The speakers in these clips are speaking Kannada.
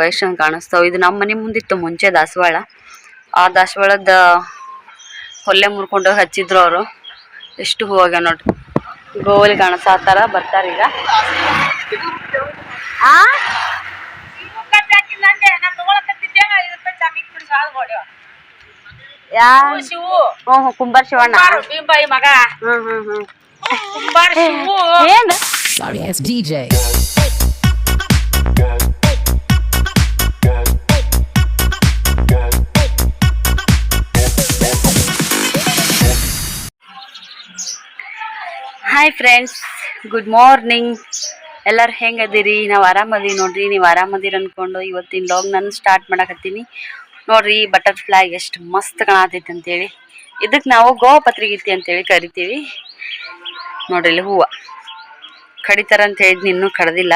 ವಯಸ್ಸಂಗೆ ಕಾಣಿಸ್ತಾವೆ. ಇದು ನಮ್ಮ ಮನೆ ಮುಂದಿತ್ತು ಮುಂಚೆ ದಾಸವಾಳ. ಆ ದಾಸವಾಳದ ಹೊಲ್ಲೆ ಮುರ್ಕೊಂಡು ಹಚ್ಚಿದ್ರು ಅವರು. ಎಷ್ಟು ಹೂವಾಗ್ಯಾವ ನೋಡ್ರಿ. ಗೋಲಿ ಕಾಣಿಸಾತಾರ ಬರ್ತಾರ ಈಗ. ಆ? ಯಾ ಶಿವು. ಹ್ಞೂ ಹ್ಞೂ ಕುಂಬಾರ ಶಿವಣ್ಣ. ಬಿಂಬಾಯಿ ಮಗ. ಹ್ಮ್ ಹ್ಮ್ ಹ್ಮ್. ಕುಂಬಾರ ಶಿವು. ಏನು ಹಾಯ್ ಫ್ರೆಂಡ್ಸ್ ಗುಡ್ ಮಾರ್ನಿಂಗ್ ಎಲ್ಲರೂ ಹೆಂಗದಿರಿ? ನಾವು ಆರಾಮದೀವಿ ನೋಡ್ರಿ. ನೀವು ಆರಾಮದಿರಿ ಅಂದ್ಕೊಂಡು ಇವತ್ತಿನ ಲಾಗ್ ನಾನು ಸ್ಟಾರ್ಟ್ ಮಾಡಕತ್ತೀನಿ. ನೋಡ್ರಿ ಬಟರ್ಫ್ಲೈ ಎಷ್ಟು ಮಸ್ತ್ ಕಾಣತೈತಿ ಅಂತೇಳಿ. ಇದಕ್ಕೆ ನಾವು ಗೋಪತ್ರಿಗೀತಿ ಅಂತೇಳಿ ಕರಿತೀವಿ. ನೋಡ್ರಿ, ಇಲ್ಲಿ ಹೂವು. ಕಡಿತಾರ ಅಂತ ಹೇಳಿದ್ನಿ ಇನ್ನೂ ಕಡ್ದಿಲ್ಲ.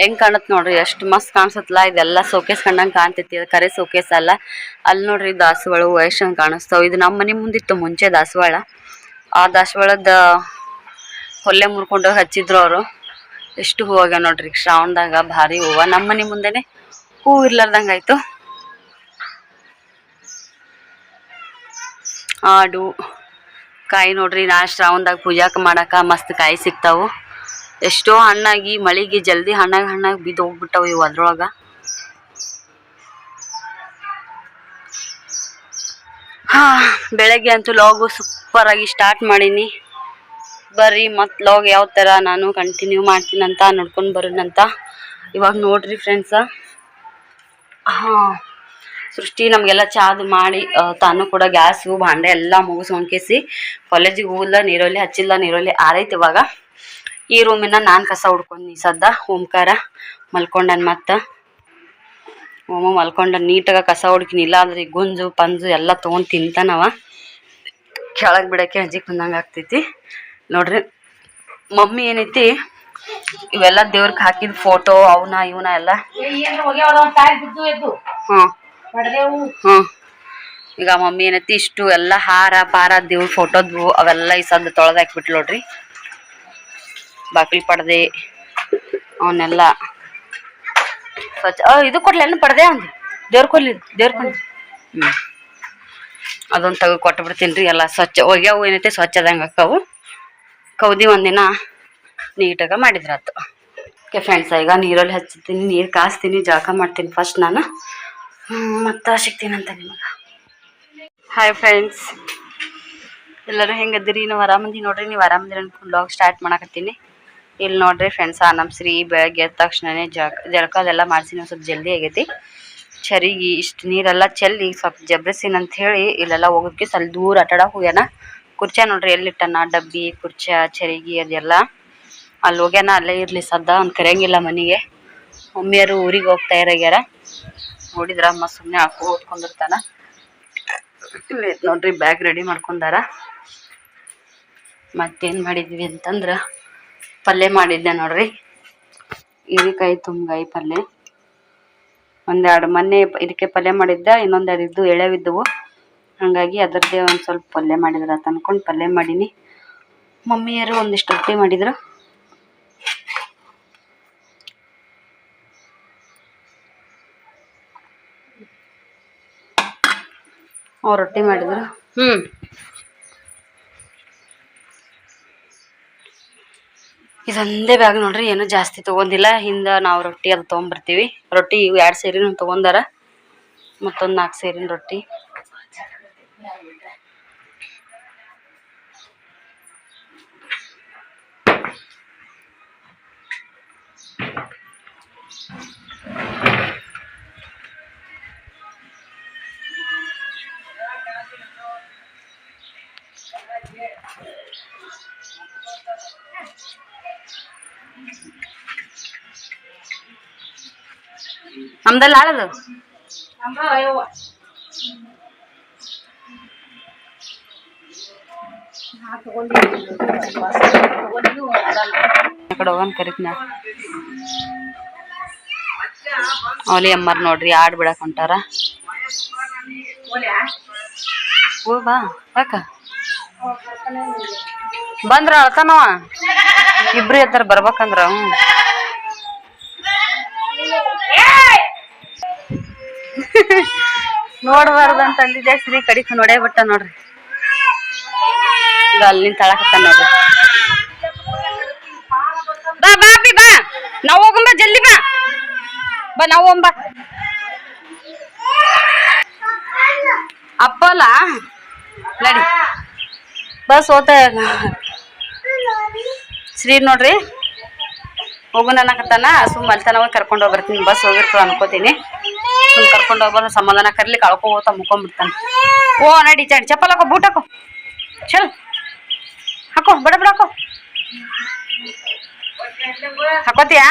ಹೆಂಗ್ ಕಾಣತ್ ನೋಡ್ರಿ, ಎಷ್ಟು ಮಸ್ತ್ ಕಾಣಿಸತ್ಲ, ಇದೆಲ್ಲ ಸೋಕೇಸ್ ಕಂಡಂಗೆ ಕಾಣ್ತೈತಿ ಕರೆ ಸೋಕೇಸ್ ಅಲ್ಲ. ಅಲ್ಲಿ ನೋಡ್ರಿ ದಾಸವಾಳ ವಯಸ್ಸಂಗೆ ಕಾಣಿಸ್ತಾವ. ಇದು ನಮ್ಮ ಮನೆ ಮುಂದಿತ್ತು, ಮುಂಚೆ ದಾಸವಾಳ. ಆ ದಾಸವಾಳದ ಹೊಲ್ಲೆ ಮುರ್ಕೊಂಡು ಹಚ್ಚಿದ್ರು ಅವರು. ಎಷ್ಟು ಹೂವಾಗ ನೋಡ್ರಿ, ಶ್ರಾವಣದಾಗ ಭಾರಿ ಹೂವ. ನಮ್ಮ ಮನೆ ಮುಂದೆನೆ ಹೂ ಇರ್ಲಾರ್ದಂಗ ಆಯ್ತು. ಆಡು, ಕಾಯಿ ನೋಡ್ರಿ, ನಾ ಶ್ರಾವಣದಾಗ ಪೂಜಾಕ ಮಾಡಾಕ ಮಸ್ತ್ ಕಾಯಿ ಸಿಗ್ತಾವು. ಎಷ್ಟೋ ಹಣ್ಣಾಗಿ, ಮಳೆಗೆ ಜಲ್ದಿ ಹಣ್ಣಾಗಿ ಹಣ್ಣಾಗಿ ಬಿದ್ದು ಹೋಗ್ಬಿಟ್ಟವು ಇವು ಅದ್ರೊಳಗೆ. ಹಾ, ಬೆಳಗ್ಗೆ ಅಂತೂ ಲಾಗು ಸೂಪರ್ ಆಗಿ ಸ್ಟಾರ್ಟ್ ಮಾಡೀನಿ. ಬರ್ರಿ ಮತ್ತು ಲಾಗ್ ಯಾವ ಥರ ನಾನು ಕಂಟಿನ್ಯೂ ಮಾಡ್ತೀನಂತ, ನೋಡ್ಕೊಂಡು ಬರೋಣಂತ. ಇವಾಗ ನೋಡ್ರಿ ಫ್ರೆಂಡ್ಸ ಹಾಂ, ಸೃಷ್ಟಿ ನಮಗೆಲ್ಲ ಚಾದು ಮಾಡಿ ತಾನು ಕೂಡ ಗ್ಯಾಸು ಭಾಂಡೆ ಎಲ್ಲ ಮುಗಿಸ್ಕೊಂಡ್ಕೇಸಿ ಕಾಲೇಜಿಗೆ ಹೋಗಿಲ್ಲ ನೀರಲ್ಲಿ ಹಚ್ಚಿಲ್ಲ, ನೀರಲ್ಲಿ ಆರೈತೆ ಇವಾಗ. ಈ ರೂಮಿನ ನಾನು ಕಸ ಹುಡ್ಕೊಂಡಿ ಸದ್ದ ಓಂಕಾರ, ಮಲ್ಕೊಂಡನ್ ಮತ್ತೆ. ಓಮ ಮಲ್ಕೊಂಡ ನೀಟಾಗ ಕಸ ಹುಡ್ಕಿನಿಲ್ಲ ಅಂದ್ರೆ ಈ ಗುಂಜು, ಪಂಜು ಎಲ್ಲ ತೊಗೊಂಡು ತಿಂತಾನವ. ಕೆಳಗೆ ಬಿಡಕ್ಕೆ ಅಜ್ಜಿ ಕುಂದಂಗೆ ಆಗ್ತೈತಿ. ನೋಡ್ರಿ, ಮಮ್ಮಿ ಏನೈತಿ, ಇವೆಲ್ಲ ದೇವ್ರಿಗೆ ಹಾಕಿದ ಫೋಟೋ ಅವನ, ಇವನ ಎಲ್ಲ. ಈಗ ಮಮ್ಮಿ ಏನೈತಿ, ಇಷ್ಟು ಎಲ್ಲ ಹಾರ, ಪಾರ, ದೇವ್ರ ಫೋಟೋದ್ವು ಅವೆಲ್ಲ ಈ ಸದ್ದು ತೊಳೆದು ಹಾಕ್ಬಿಟ್ಲು ನೋಡ್ರಿ. ಬಾಕ್ಲಿ ಪಡ್ದೆ ಅವನ್ನೆಲ್ಲ ಸ್ವಚ್ಛ ಇದು ಕೊಡ್ಲಿ ಏನು ಪಡ್ದೆ ಅಂದು ದೇವ್ರ ಕೊಲ್ಲಿ ದೇವ್ರ ಕೊಲ್ಲಿ ಹ್ಞೂ ಅದೊಂದು ತೆಗೆದು ಕೊಟ್ಟು ಬಿಡ್ತೀನಿ ರೀ, ಎಲ್ಲ ಸ್ವಚ್ಛ ಹೋಗ್ಯಾವು ಏನೈತೆ ಸ್ವಚ್ಛದಂಗೆ ಅಕ್ಕವು ಕೌದಿ ಒಂದಿನ ನೀಟಾಗ ಮಾಡಿದ್ರಾತು. ಓಕೆ ಫ್ರೆಂಡ್ಸ್ ಈಗ ನೀರಲ್ಲಿ ಹಚ್ಚುತ್ತೀನಿ ನೀರು ಕಾಸ್ತೀನಿ, ಜಳಕ ಮಾಡ್ತೀನಿ ಫಸ್ಟ್ ನಾನು. ಮತ್ತೆ ಅಂತ ನಿಮಗೆ. ಹಾಯ್ ಫ್ರೆಂಡ್ಸ್ ಎಲ್ಲರೂ ಹೆಂಗದಿರಿ ನೀವು ಆರಾಮಂದಿ ನೋಡ್ರಿ, ನೀವು ಆರಾಮದಿರಿ ಅನ್ಕೊಂಡು ಲಾಗ್ ಸ್ಟಾರ್ಟ್ ಮಾಡಕತ್ತೀನಿ. ಇಲ್ಲಿ ನೋಡ್ರಿ ಫ್ರೆಂಡ್ಸ್ ನಮ್ಮ ಶ್ರೀ ಬೆಳಗ್ಗೆ ಎದ್ದ ತಕ್ಷಣನೇ ಜಳಕ ಜಳಕ ಅದೆಲ್ಲ ಮಾಡಿಸಿ ಒಂದ್ ಸ್ವಲ್ಪ ಜಲ್ದಿ ಆಗೈತಿ. ಚರಿಗೆ ಇಷ್ಟು ನೀರೆಲ್ಲ ಚೆಲ್ಲಿ ಸ್ವಲ್ಪ ಜಬ್ರಸಿನ್ ಅಂತ ಹೇಳಿ ಇಲ್ಲೆಲ್ಲ ಹೋಗೋದಕ್ಕೆ ಸ್ವಲ್ಪ ದೂರ ಆಟಾಡ ಹೋಗ್ಯಾನ. ಕುರ್ಚ ನೋಡ್ರಿ ಎಲ್ಲಿಟ್ಟನ ಡಬ್ಬಿ, ಕುರ್ಚ, ಚರಿಗಿ ಅದೆಲ್ಲ. ಅಲ್ಲಿ ಹೋಗ್ಯಾನ, ಅಲ್ಲೇ ಇರ್ಲಿ ಸದ್ದ, ಅವ್ನು ಕರೆಯಂಗಿಲ್ಲ ಮನೆಗೆ. ಮಮ್ಮಿಯರು ಊರಿಗೆ ಹೋಗ್ತಾ ಇರಾಗ್ಯಾರ ನೋಡಿದ್ರ ಅಮ್ಮ ಸುಮ್ಮನೆ ಹಾಕೋ ಓದ್ಕೊಂಡಿರ್ತಾನ ಇಲ್ಲಿ ನೋಡ್ರಿ ಬ್ಯಾಗ್ ರೆಡಿ ಮಾಡ್ಕೊಂಡಾರ. ಮತ್ತೇನು ಮಾಡಿದ್ವಿ ಅಂತಂದ್ರೆ ಪಲ್ಯ ಮಾಡಿದ್ದೆ ನೋಡ್ರಿ. ಹೀರೆಕಾಯಿ ತುಂಬಾಯಿ ಪಲ್ಯ. ಒಂದೆರಡು ಮೊನ್ನೆ ಇದಕ್ಕೆ ಪಲ್ಯ ಮಾಡಿದ್ದೆ, ಇನ್ನೊಂದೆರಡು ಇದ್ದು ಎಳೆವಿದ್ದವು ಹಾಗಾಗಿ ಅದರದ್ದೇ ಒಂದು ಸ್ವಲ್ಪ ಪಲ್ಯ ಮಾಡಿದ್ರೆ ಅಂತ ಅನ್ಕೊಂಡು ಪಲ್ಯ ಮಾಡೀನಿ. ಮಮ್ಮಿಯರು ಒಂದಿಷ್ಟು ರೊಟ್ಟಿ ಮಾಡಿದ್ರು. ಅವ್ರು ರೊಟ್ಟಿ ಮಾಡಿದ್ರು. ಹ್ಞೂ ಇದೊಂದೇ ಬ್ಯಾಗ್ ನೋಡ್ರಿ, ಏನು ಜಾಸ್ತಿ ತಗೊಂಡಿಲ್ಲ. ಹಿಂದೆ ನಾವು ರೊಟ್ಟಿ ಅದು ತೊಗೊಂಬರ್ತೀವಿ ರೊಟ್ಟಿ ಇವು ಎರಡು ಸೇರಿನೂ ತೊಗೊಂಡಾರ. ಮತ್ತೊಂದು ನಾಲ್ಕು ಸೇರಿನ ರೊಟ್ಟಿ. ನಮ್ಮ ಅಯ್ಯವ್ವ ನಾ ತಗೊಂಡಿದ್ದೀನಿ. ತಗೊಂಡಿದ್ದು ಅದಲ್ಲ ಆ ಕಡೆ ಕರಿತ್ನ. ಅವಲಿ ಅಮ್ಮರ್ ನೋಡ್ರಿ ಆಡ್ ಬಿಡಕ್ ಹೊಂಟಾರ. ಓ ಬಾ ಯಾಕ? ಬಂದ್ರ ಅಳ್ತಾನವ. ಇಬ್ರು ಎತ್ತಾರ ಬರ್ಬೇಕಂದ್ರ ಹ್ಮ್. ನೋಡ್ಬಾರ್ದು ಅಂತ ಅಂದಿದ್ದೆ ಶ್ರೀ ಕಡಿಕ ನೋಡೇ ಬಿಟ್ಟ ನೋಡ್ರಿ. ಅಲ್ಲಿ ತಳಕತ್ತ ನೋಡ್ರಿ. ಬಾ ಬಾ ಬಾ. ನಾವ್ ಹೋಗಂಬ ಜಲ್ದಿ ಬಾ. ಬಾ, ನಾವು ಹೋಗಂಬ ಅಪ್ಪಲ್ಲ ನಡಿ. ಬಸ್ ಹೋತ ಶ್ರೀ ನೋಡ್ರಿ. ಹೋಗೋಣ ಅನ್ನಕತ್ತಾನ, ಸುಮ್ಮ ಅಲ್ತಾನ ಕರ್ಕೊಂಡು ಹೋಗಿರ್ತೀನಿ ಬಸ್ ಹೋಗಿರ್ತದ ಅನ್ಕೋತೀನಿ. ಸುಮ್ ಕರ್ಕೊಂಡು ಹೋಗ್ಬಂದು ಸಮಾಧಾನ ಕರ್ಲಿ ಕಳ್ಕೊ ಹೋಗ್ತಾ ಮುಕೊಂಡ್ಬಿಡ್ತಾನೆ ಓ, ನಡಿ ಚಾಡಿ ಚಪ್ಪಲ್ ಹಾಕೋ, ಬೂಟ್ ಹಾಕೋ. ಚಲ್. ಹಾಕೋ ಬಡ ಬಡ ಹಾಕೋ. ಹಾಕೋತಿಯಾ?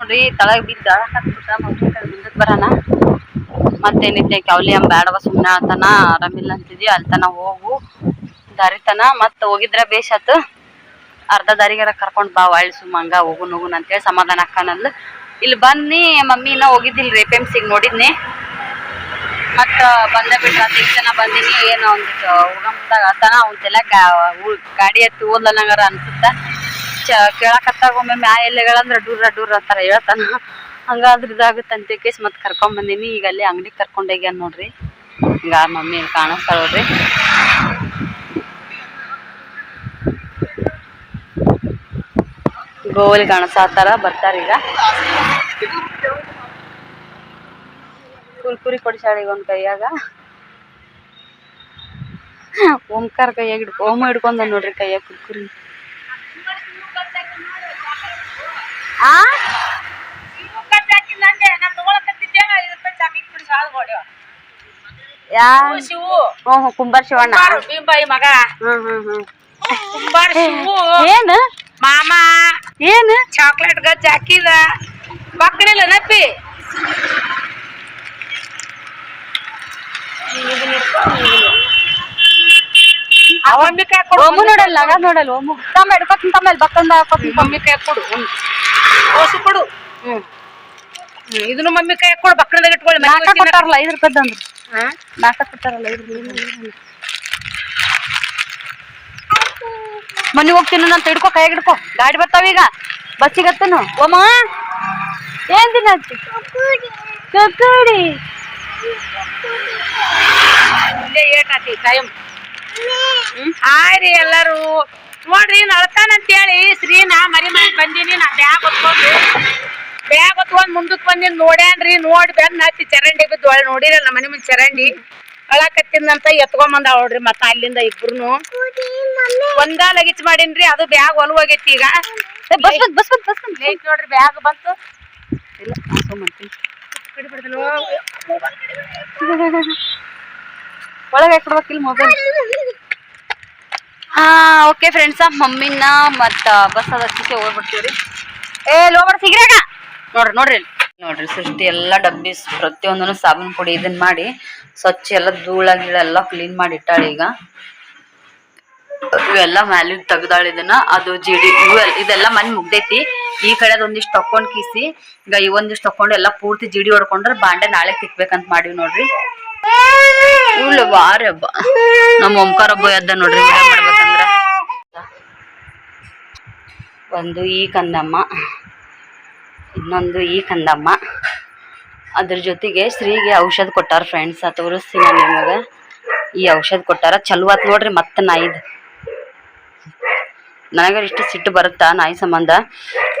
ನೋಡ್ರಿ, ತಳಗ್ ಬಿದ್ದ ಹಾಕ್ಬಿಟ್ಟ ಕಡೆ ಮುಂದಕ್ಕೆ ಬರೋಣ. ಮತ್ತೇನಿದ್ದೆ ಕೌಲಿ ಅಂಬ ಬ್ಯಾಡವ ಸುಮ್ಮನೆ ಆತನ, ಆರಾಮಿಲ್ಲ ಅಂತಿದ್ವಿ ಅಲ್ತನ ಹೋಗು. ದಾರಿ ತನ ಮತ್ತೆ ಹೋಗಿದ್ರೆ ಬೇಷಾತು. ಅರ್ಧ ದಾರಿಗಾರ ಕರ್ಕೊಂಡ್ ಬಾ ಒಳ್ಳೆ ಸುಮ್ಮ ಹಂಗ ಹೋಗು ಹೋಗುನ್ ಅಂತೇಳಿ ಸಮಾಧಾನ ಹಾಕನಲ್ಲ ಇಲ್ಲಿ ಬನ್ನಿ, ಮಮ್ಮಿ ಇನ್ನ ಹೋಗಿದ್ದಿಲ್ರಿ ರೇಪ್ ಎಂ ಸಿಗ್ ನೋಡಿದ್ನಿ. ಮತ್ತ ಬಂದ ಬಿಟ್ರ ಹತ್ತು ಜನ ಬಂದಿನಿ, ಏನೋ ಒಂದಿಟ್ಟು ಹೋಗಂದಾಗ ಆತನ ಗಾಡಿ ಎತ್ತಿ ಓದ್ಲನಂಗಾರ ಅನ್ಸುತ್ತ. ಚ, ಕೇಳಕತ್ತಾಗ ಒಮ್ಮೆ ಮ್ಯಾ ಎಲೆಗಳಂದ್ರ ಡೂರ ಡೂರ ಅಂತಾರ ಹೇಳ್ತಾನ. ಹಂಗಾದ್ರ ಇದಾಗುತ್ತೆ ಅಂತ ಕೇಸ್, ಮತ್ತೆ ಕರ್ಕೊಂಡ್ ಬಂದಿನಿ ಈಗ ಅಲ್ಲಿ ಅಂಗಡಿ ಕರ್ಕೊಂಡ್ ಹೋಗ್ಯಾನ ನೋಡ್ರಿ. ಈಗ ಮಮ್ಮಿ ಇಲ್ಲಿ ಕಾಣಿಸ್ತಾಳ ನೋಡ್ರಿ ಗೋಲಿ ಕಾಣಿಸಾತಾರ ಬರ್ತಾರ ಈಗ. ಕುರ್ಕುರಿ ಕೊಡಿಸಾಳ ಈಗ ಒಂದ್ ಕೈಯಾಗ. ಓಂಕಾರ ಕೈಯಾಗ ಹಿಡ್ಕೊ ಓಮ ಹಿಡ್ಕೊಂಡ ನೋಡ್ರಿ ಕೈಯಾಗ ಕುರ್ಕುರಿ ಆ? ಯಾ ಕುಂಬಾರ ಶಿವಣ್ಣ. ಮಗ. ಹ್ಮ್ ಹ್ಮ್ ಹ್ಮ್. ಕುಂಬಾರ ಶಿವು. ಏನ್? ಮಾಮ ಏನ್ ಚಾಕ್ಲೇಟ್ ಗಜ್ಜ ಹಾಕಿದ ಮಕ್ಕಳಿಲ್ಲ ನಪ್ಪಿ ಮಮ್ಮಿ ಕೈ ಕೊಡು ಓಮು ನೋಡಲ್ಲ ಆಗ ನೋಡಲ್ಲ ಓಮು ತಮ್ಮ ಹಿಡ್ಕೊತೀನಿ ತಮ್ಮ ಇಲ್ಲಿ ಬಕ್ಕಂದ ಹಾಕೋತೀನಿ ಮಮ್ಮಿ ಕೈ ಕೊಡು ಓಸು ಕೊಡು ಹ್ಮ್ ಹ್ಮ್, ಇದನ್ನು ಮಮ್ಮಿ ಕೈ ಕೊಡು ಬಕ್ಕಳದಾಗ ಇಟ್ಕೊಳ್ಳಿ ಮನೆ ನಾಲ್ಕ ಕೊಟ್ಟಾರಲ್ಲ ಐದು ರೂಪಾಯ್ದು ಅಂದ್ರು ಹಾ? ನಾಲ್ಕ ಕೊಟ್ಟಾರಲ್ಲ ಐದು ರೂಪಾಯಿ ಮನೆ ಹೋಗ್ತೀನಿ ನಾನು ಹಿಡ್ಕೊ, ಕೈಯಾಗ ಹಿಡ್ಕೊ. ಗಾಡಿ ಬರ್ತಾವ ಈಗ. ಬಸ್ಸಿಗೆ ಹತ್ತನು. ಓಮ, ಏನ್ ದಿನ ಕಕ್ಕಡಿ. ಇಲ್ಲೇ ಏಟ್ ಆತಿ ಎಲ್ಲರೂ. ನೋಡ್ರಿ ನಳ್ತಾನ ಅಂತೇಳಿ ಶ್ರೀನ ಮರಿ ಮನೆ ಬಂದೀನಿ, ನಾ ಬ್ಯಾಗ್ ಹೊತ್ಕೊಂಡು ಬ್ಯಾಗ್ ಹೊತ್ಕೊಂಡ್ ಮುಂದಕ್ ಬಂದಿನಿ, ನೋಡ್ಯಾನ್ರಿ, ನೋಡಿ ಬೆನ್ನ ಹತ್ತಿ ಚರಂಡಿ ಬಿದ್ದು ಒಳ್ಳೆ ನೋಡಿರಲ್ಲ, ಮನೆ ಮುಂದೆ ಚರಂಡಿ. ಅಳಕತ್ತಿಂದಂತ ಎತ್ಕೊಂಬಂದ ನೋಡ್ರಿ ಮತ್ತ ಅಲ್ಲಿಂದ ಇಬ್ರು ಒಂದ ಲಗಿಚ್ ಮಾಡೀನ್ರಿ ಅದು ಬ್ಯಾಗ್ ಹೊಲ ಹೋಗೈತಿ ಈಗ. ಬಸ್ ಬಸ್ ಬಸ್ ಬಂದ್. ಲೈಟ್ ನೋಡ್ರಿ ಬ್ಯಾಗ್ ಬಂತು. ಇಲ್ಲ. ಒಳಗೆ ಹಾಕೊಡ್ಬೇಕಿಲ್ಲ ಮೊಬೈಲ್ ಹಾ ಓಕೆ ಫ್ರೆಂಡ್ಸ ಮಮ್ಮಿನ ಮತ್ತ ಬಸ್ ಅದ ಹಚ್ಚಿಸಿ ಹೋಗ್ಬಿಡ್ತೀವ್ರಿ. ಏ ಲೋಬರ್ ಸಿಗ್ರಾಗ? ನೋಡ್ರಿ ನೋಡ್ರಿ ಇಲ್ಲಿ. ನೋಡ್ರಿ ಸೃಷ್ಟಿ ಎಲ್ಲ ಡಬ್ಬಿ ಪ್ರತಿಯೊಂದನು ಪ್ರತಿಯೊಂದನ್ನು ಸಾಬೂನ್ ಪುಡಿ ಇದನ್ನ ಮಾಡಿ ಸ್ವಚ್ಛ ಎಲ್ಲ ಧೂಳ ಗೀಳ ಎಲ್ಲ ಕ್ಲೀನ್ ಮಾಡಿ ಇಟ್ಟಾಳ ಈಗ. ಇವೆಲ್ಲ ಮ್ಯಾಲಿನ ತೆಗ್ದಾಳ ಇದನ್ನ, ಅದು ಜಿಡಿ ಇವೆಲ್ಲ ಇದೆಲ್ಲ ಮನೆ ಮುಗ್ದೈತಿ. ಈ ಕಡೆ ಒಂದಿಷ್ಟು ತಕೊಂಡ್ ಕೀಸಿ, ಈಗ ಒಂದಿಷ್ಟು ತಕೊಂಡು ಎಲ್ಲ ಪೂರ್ತಿ ಜಿಡಿ ಹೊಡ್ಕೊಂಡ್ರೆ ಬಾಂಡೆ ನಾಳೆ ತಿಕ್ಬೇಕಂತ ಮಾಡಿವಿ ನೋಡ್ರಿ. ಉಳ್ಳು ಬಾರಿ ಹಬ್ಬ. ನಮ್ಮ ಓಂಕಾರ ಹಬ್ಬ ಎದ್ದ ನೋಡ್ರಿ ಮಾಡ್ಬೇಕಂದ್ರ. ಒಂದು ಈ ಕಂದಮ್ಮ. ಇನ್ನೊಂದು ಈ ಕಂದಮ್ಮ. ಅದ್ರ ಜೊತೆಗೆ ಶ್ರೀಗೆ ಔಷಧ ಕೊಟ್ಟಾರ ಫ್ರೆಂಡ್ಸ್ ತೋರಿಸ್ತೀನಿ ನಾನು ನಿಮಗೆ. ಈ ಔಷಧ ಕೊಟ್ಟಾರ ಚಲೋ ಆತ್ ನೋಡ್ರಿ ಮತ್ತೆ ನಾಯಿದು. ನನಗೆ ಇಷ್ಟು ಸಿಟ್ಟು ಬರುತ್ತಾ ನಾಯಿ ಸಂಬಂಧ?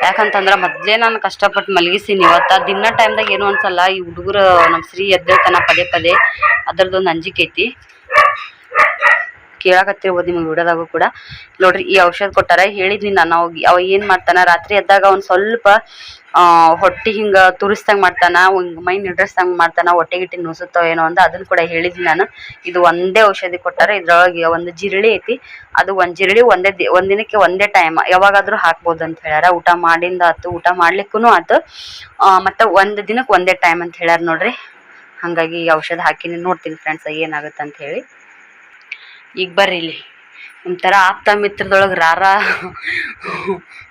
ಯಾಕಂತಂದ್ರೆ ಮೊದಲೇ ನಾನು ಕಷ್ಟಪಟ್ಟು ಮಲಗಿಸೀನಿ. ಇವತ್ತು ದಿನ ಟೈಮ್ದಾಗ ಏನು ಅನ್ಸಲ್ಲ, ಈ ಹುಡುಗರು ನಮ್ಮ ಶ್ರೀ ಎದ್ದೇಳ್ತಾನ ಪದೇ ಪದೇ. ಅದ್ರದ್ದೊಂದು ಅಂಜಿಕೆ ಐತಿ. ಕೇಳಾಕತ್ತಿರ್ಬೋದು ನಿಮಗೆ ವಿಡಿಯೋದಾಗೂ ಕೂಡ. ನೋಡ್ರಿ, ಈ ಔಷಧ ಕೊಟ್ಟಾರ ಹೇಳಿದ್ನಿ ನಾನು ಅವಾಗ. ಅವ ಏನು ಮಾಡ್ತಾನ? ರಾತ್ರಿ ಎದ್ದಾಗ ಅವ್ನು ಸ್ವಲ್ಪ ಹೊಟ್ಟಿ ಹಿಂಗೆ ತುರಿಸ್ದಂಗೆ ಮಾಡ್ತಾನ ಹಿಂಗೆ ಮೈ ನಿಡ್ರಸ್ದಂಗೆ ಮಾಡ್ತಾನ ಹೊಟ್ಟೆ ಗಿಟ್ಟಿ ನುಸುತ್ತೋ ಏನೋ ಅಂತ ಅದನ್ನು ಕೂಡ ಹೇಳಿದ್ನಿ ನಾನು. ಇದು ಒಂದೇ ಔಷಧಿ ಕೊಟ್ಟಾರ, ಇದ್ರೊಳಗೆ ಒಂದು ಜಿರಳಿ ಐತಿ. ಅದು ಒಂದು ಜಿರಳಿ ಒಂದೇ ದಿ, ಒಂದ್ ಟೈಮ್ ಯಾವಾಗಾದರೂ ಹಾಕ್ಬೋದು ಅಂತ ಹೇಳ್ಯಾರ. ಊಟ ಮಾಡಿಂದ ಆತು, ಊಟ ಮಾಡ್ಲಿಕ್ಕೂ ಆತು. ಮತ್ತು ಒಂದು ದಿನಕ್ಕೆ ಒಂದೇ ಟೈಮ್ ಅಂತ ಹೇಳ್ಯಾರ ನೋಡ್ರಿ. ಹಾಗಾಗಿ ಔಷಧ ಹಾಕಿನಿ, ನೋಡ್ತೀನಿ ಫ್ರೆಂಡ್ಸ್ ಏನಾಗುತ್ತೆ ಅಂತ ಹೇಳಿ. ಈಗ ಬರ್ರಿ ಇಲ್ಲಿ. ಒಂಥರ ಆಪ್ತ ಮಿತ್ರದೊಳಗೆ ರಾರ.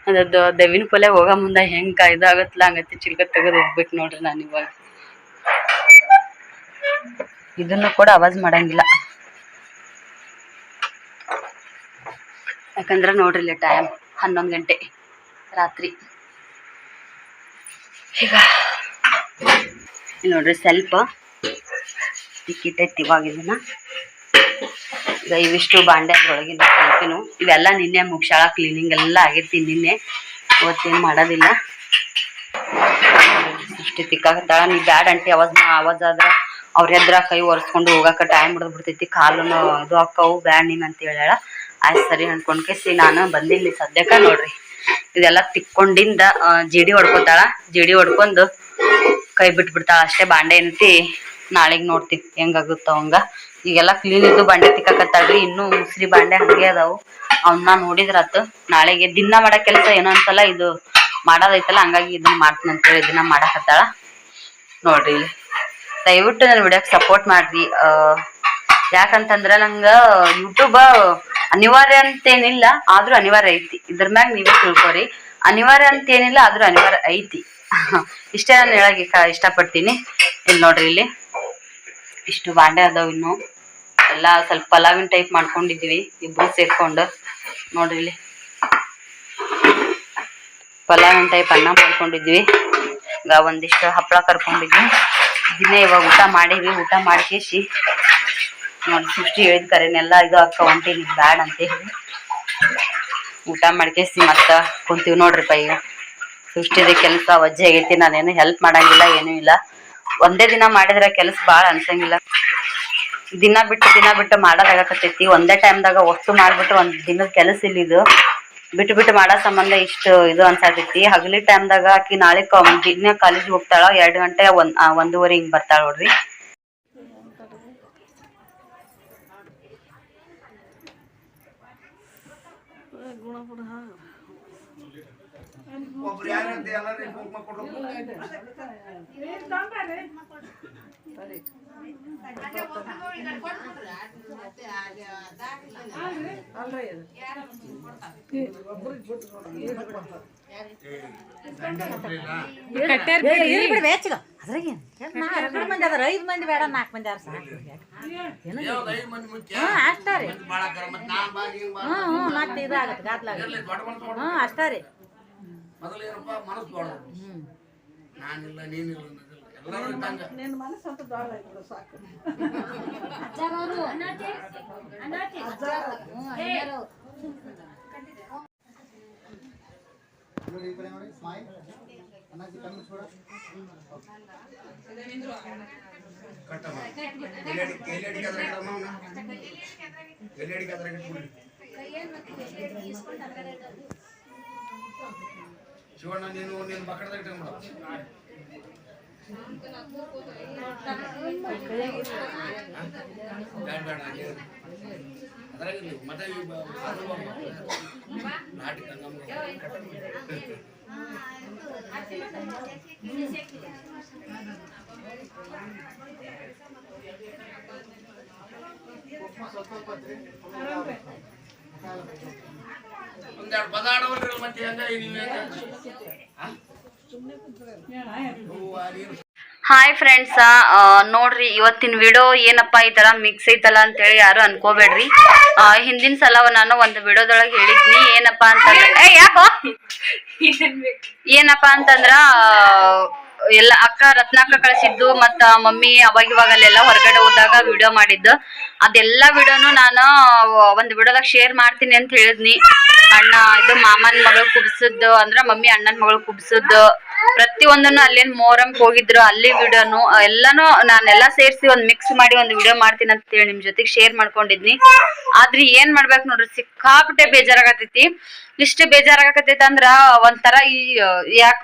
ಅದದ್ದು ದವಿನ ಪಲ್ಯ ಹೋಗೋ ಮುಂದೆ ಹೆಂಗೆ ಇದಾಗತ್ತಲ್ಲ ಹಂಗತ್ತೆ ಚಿಲ್ಕ ತೆಗೆದು ಹೋಗ್ಬೇಕು ನೋಡ್ರಿ ನಾನು ಇವಾಗ. ಇದನ್ನು ಕೂಡ ಆವಾಜ್ ಮಾಡಂಗಿಲ್ಲ. ಯಾಕಂದ್ರೆ ನೋಡ್ರಿ ಟೈಮ್ ಹನ್ನೊಂದು ಗಂಟೆ ರಾತ್ರಿ. ಈಗ ನೋಡ್ರಿ ಸ್ವಲ್ಪ ತಿಕ್ಕಿಟ್ಟೈತಿ ಇವಾಗ ಇದನ್ನ. ಈಗ ಇವಿಷ್ಟು ಬಾಂಡೆ ಅದ್ರೊಳಗಿನ ಸ್ವಲ್ಪನು ಇವೆಲ್ಲ ನಿನ್ನೆ ಮುಗ್ಸಾಳ ಕ್ಲೀನಿಂಗ್ ಎಲ್ಲ ಆಗೈತಿ ನಿನ್ನೆ. ಇವತ್ತೇನು ಮಾಡೋದಿಲ್ಲ. ಇಷ್ಟು ತಿಕ್ಕಾಗತ್ತಾಳ ನೀ ಬ್ಯಾಡ್ ಅಂಟಿ, ಅವಾಜ್ ಅವಾಜ್ ಆದ್ರೆ ಅವ್ರ ಎದ್ರ ಕೈ ಒರೆಸ್ಕೊಂಡು ಹೋಗಾಕ ಟೈಮ್ ಹಿಡಿದು ಬಿಡ್ತೈತಿ. ಕಾಲು ಇದು ಅಕ್ಕವು ಬ್ಯಾಡ್ ನೀನು ಅಂತ ಹೇಳ್ಯಾಳ. ಆಯ್ತು ಸರಿ ಅನ್ಕೊಂಡ್ಕೆ ಕೇಸಿ ನಾನು ಬಂದಿಲ್ಲ ಸದ್ಯಕ್ಕೆ ನೋಡ್ರಿ. ಇದೆಲ್ಲ ತಿಕ್ಕೊಂಡಿಂದ ಜಿಡಿ ಹೊಡ್ಕೊತಾಳ. ಜೇಡಿ ಹೊಡ್ಕೊಂಡು ಕೈ ಬಿಟ್ಬಿಡ್ತಾಳ ಅಷ್ಟೇ ಬಾಂಡೆ ಏನೈತಿ ನಾಳೆಗ್ ನೋಡ್ತೀವಿ ಹೆಂಗಾಗುತ್ತ ಅವಂಗ ಈಗೆಲ್ಲ ಕ್ಲೀನ್ ಇದ್ದು ಬಾಂಡೆ ತಿಕ್ಕಾಕತ್ತಾಳ್ರಿ, ಇನ್ನೂ ಉಸಿರಿ ಬಾಂಡೆ ಹಂಗೆ ಅದಾವು. ಅವನ್ನ ನೋಡಿದ್ರಾತು ನಾಳೆಗೆ ದಿನ ಮಾಡೋ ಕೆಲಸ ಏನೋ ಅನ್ಸಲ್ಲ ಇದು ಮಾಡೋದೈತಲ್ಲ, ಹಂಗಾಗಿ ಇದನ್ನ ಮಾಡ್ತೀನಿ ಅಂತೇಳಿ ದಿನ ಮಾಡಾಕತ್ತಾಳ. ನೋಡ್ರಿ ದಯವಿಟ್ಟು ನನ್ನ ವಿಡಿಯೋಕ್ಕೆ ಸಪೋರ್ಟ್ ಮಾಡ್ರಿ. ಯಾಕಂತಂದ್ರೆ ನಂಗೆ ಯೂಟ್ಯೂಬ್ ಅನಿವಾರ್ಯ ಅಂತೇನಿಲ್ಲ, ಆದ್ರೂ ಅನಿವಾರ್ಯ ಐತಿ. ಇದ್ರ ಮ್ಯಾಗ ನೀವೇ ತಿಳ್ಕೊರಿ. ಅನಿವಾರ್ಯ ಅಂತೇನಿಲ್ಲ, ಆದ್ರೂ ಅನಿವಾರ್ಯ ಐತಿ. ಇಷ್ಟೇ ನಾನು ಹೇಳಕ್ ಇಷ್ಟ- ಇಷ್ಟಪಡ್ತೀನಿ. ಇಲ್ಲಿ ನೋಡ್ರಿ ಇಲ್ಲಿ. ಇಷ್ಟು ಬಾಂಡೆ ಅದಾವ ಇನ್ನು. ಎಲ್ಲ ಸ್ವಲ್ಪ ಪಲಾವಿನ ಟೈಪ್ ಮಾಡ್ಕೊಂಡಿದೀವಿ, ಇಬ್ರು ಸೇರ್ಕೊಂಡು. ನೋಡ್ರಿ ಇಲ್ಲಿ. ಪಲಾವಿನ ಟೈಪ್ ಅನ್ನ ಮಾಡ್ಕೊಂಡಿದ್ವಿ. ಈಗ ಒಂದಿಷ್ಟು ಹಪ್ಪಳ ಕರ್ಕೊಂಡಿದ್ವಿ. ದಿನ ಇವಾಗ ಊಟ ಮಾಡೀವಿ, ಊಟ ಮಾಡ್ಕೇಸಿ ನೋಡಿ ಸೃಷ್ಟಿ ಹೇಳಿದ ಕರೆನೆಲ್ಲ ಇದು ಅಕ್ಕ ಹೊಂಟೀನಿ ಬ್ಯಾಡ್ ಅಂತ ಹೇಳಿ. ಊಟ ಮಾಡ್ಕೇಸಿ ಮತ್ತ ಕುಂತೀವಿ ನೋಡ್ರಿಪ್ಪ ಈಗ. ಸೃಷ್ಟಿದ ಕೆಲಸ ವಜ್ಜೆ ಆಗೈತಿ, ನಾನೇನು ಹೆಲ್ಪ್ ಮಾಡಂಗಿಲ್ಲ, ಏನೂ ಇಲ್ಲ. ಒಂದೇ ದಿನ ಮಾಡಿದ್ರೆ ಕೆಲಸ ಬಾಳ ಅನ್ಸಂಗಿಲ್ಲ. ದಿನ ಬಿಟ್ಟು ದಿನ ಬಿಟ್ಟು ಮಾಡೋದಾಗಕತ್ತೈತಿ ಒಂದೇ ಟೈಮ್ದಾಗ ಒಟ್ಟು ಮಾಡ್ಬಿಟ್ಟು ಒಂದ್ ದಿನದ ಕೆಲಸ ಇಲ್ಲ ಇದು. ಬಿಟ್ಟು ಬಿಟ್ಟು ಮಾಡೋ ಸಂಬಂಧ ಇಷ್ಟು ಇದು ಅನ್ಸಾತೈತಿ. ಹಗಲಿ ಟೈಮ್ದಾಗ ಆಕಿ ನಾಳೆ ದಿನ ಕಾಲೇಜ್ ಹೋಗ್ತಾಳ. ಎರಡು ಗಂಟೆ ಒಂದ್ ಒಂದೂವರೆ ಹಿಂಗ್ ಬರ್ತಾಳ ನೋಡ್ರಿ. ಒಬ್ರು ಯಾರಂತ ಎಲ್ಲರೂ ಕುಂಕುಮ ಮಂದಿ ಅದಾರ ಐದು ಮಂದಿ ಬೇಡ ನಾಲ್ಕು ಮಂದಿ ಅದಾರ ಸಾಕು ಏನು ಯಾವ್ದು ಐದು ಮಂದಿ ಮುಖ್ಯ ಹ್ಞೂ ಅಷ್ಟೇ ರೀ ಮೊದಲು ಏನಪ್ಪ ಮನಸ್ಸು ದೊಡ್ಡದು. ನಾನಿಲ್ಲ ನೀನಿಲ್ಲ ಕಟ್ಟಮ್ಮ ಎಲ್ಲೆಡಿ ಎಲ್ಲೆಡಿ ಕದ್ರ. ಎಲ್ಲೆಡಿ ಕದ್ರ ಇಟ್ಬಿಡಿ. ಶಿವಣ್ಣ ನೀನು ನೀನು ಬಕ್ಕಡದಾಗ ಇಟ್ಕೊಂಡ್ಬಿಡು ಬೇಡ ಬೇಡ ಹಾಗೆ ಅದ್ರಾಗ ಇರ್ಲಿ. ಮತ್ತೆ ಈ ಬ- ಅದು ಬ- ನಾಟಕ ನಮ್ಗೆ ಒಂದೆರಡು ಪದ ಮತ್ತೆ ಹಾಯ್ ಫ್ರೆಂಡ್ಸ್ ನೋಡ್ರಿ, ಇವತ್ತಿನ ವಿಡಿಯೋ ಏನಪ್ಪಾ ಈ ತರ ಮಿಕ್ಸ್ ಐತಲ್ಲ ಅಂತೇಳಿ ಯಾರು ಅನ್ಕೋಬೇಡ್ರಿ. ಹಿಂದಿನ ಸಲ ನಾನು ಒಂದು ವಿಡಿಯೋದೊಳಗೆ ಹೇಳಿದ್ನಿ, ಏನಪ್ಪಾ ಅಂತಂದ್ರೆ ಯಾಕೋ? ಏನಪ್ಪಾ ಅಂತಂದ್ರ ಎಲ್ಲ ಅಕ್ಕ ರತ್ನಾಕ ಕಳಿಸಿದ್ದು ಮತ್ತ ಮಮ್ಮಿ ಅವಾಗ ಅಲ್ಲೆಲ್ಲ ಹೊರಗಡೆ ಹೋದಾಗ ವಿಡಿಯೋ ಮಾಡಿದ್ದು. ಅದೆಲ್ಲ ವಿಡಿಯೋನು ನಾನು ಒಂದು ವಿಡಿಯೋದಾಗ ಶೇರ್ ಮಾಡ್ತೀನಿ ಅಂತ ಹೇಳಿದ್ನಿ. ಅಣ್ಣ, ಇದು ಮಾಮನ್ ಮಗಳು ಕುಬ್ಸದ್ದು, ಅಂದ್ರ ಮಮ್ಮಿ ಅಣ್ಣನ ಮಗಳು ಕುಬ್ಸದ್ದು. ಪ್ರತಿಯೊಂದನ್ನು ಅಲ್ಲೇನ್ ಮೋರಂ ಹೋಗಿದ್ರು, ಅಲ್ಲಿ ವಿಡಿಯೋನು ಎಲ್ಲಾನು ನಾನೆಲ್ಲ ಸೇರಿಸಿ ಒಂದ್ ಮಿಕ್ಸ್ ಮಾಡಿ ಒಂದು ವಿಡಿಯೋ ಮಾಡ್ತೀನಿ ಅಂತ ಹೇಳಿ ನಿಮ್ ಜೊತೆಗೆ ಶೇರ್ ಮಾಡ್ಕೊಂಡಿದ್ನಿ. ಆದ್ರೆ ಏನ್ ಮಾಡ್ಬೇಕು ನೋಡ್ರಿ, ಸಿಕ್ಕಾಪಟ್ಟೆ ಬೇಜಾರಾಗತೈತಿ. ಇಷ್ಟು ಬೇಜಾರಾಗತೈತಿ ಅಂದ್ರ ಒಂಥರ ಈ, ಯಾಕೆ